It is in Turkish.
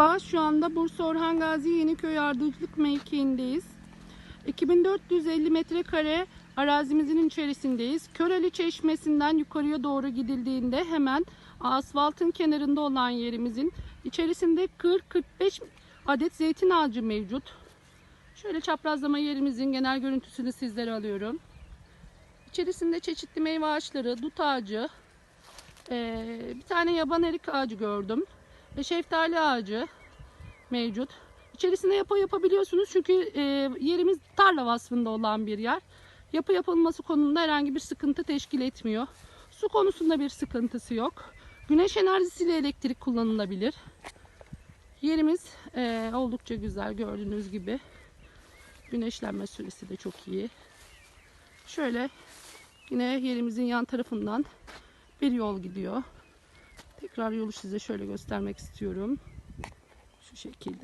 Merhaba, şu anda Bursa Orhan Gazi Yeniköy Ardacılık mevkiindeyiz. 2450 metrekare arazimizin içerisindeyiz. Köreli Çeşmesi'nden yukarıya doğru gidildiğinde hemen asfaltın kenarında olan yerimizin içerisinde 40-45 adet zeytin ağacı mevcut. Şöyle çaprazlama yerimizin genel görüntüsünü sizlere alıyorum. İçerisinde çeşitli meyve ağaçları, dut ağacı, bir tane yaban erik ağacı gördüm. Ve şeftali ağacı mevcut. İçerisinde yapı yapabiliyorsunuz çünkü e, yerimiz tarla vasfında olan bir yer. Yapı yapılması konusunda herhangi bir sıkıntı teşkil etmiyor. Su konusunda bir sıkıntısı yok. Güneş enerjisiyle elektrik kullanılabilir. Yerimiz e, oldukça güzel gördüğünüz gibi. Güneşlenme süresi de çok iyi. Şöyle yine yerimizin yan tarafından bir yol gidiyor. Tekrar yolu size şöyle göstermek istiyorum. Şu şekilde.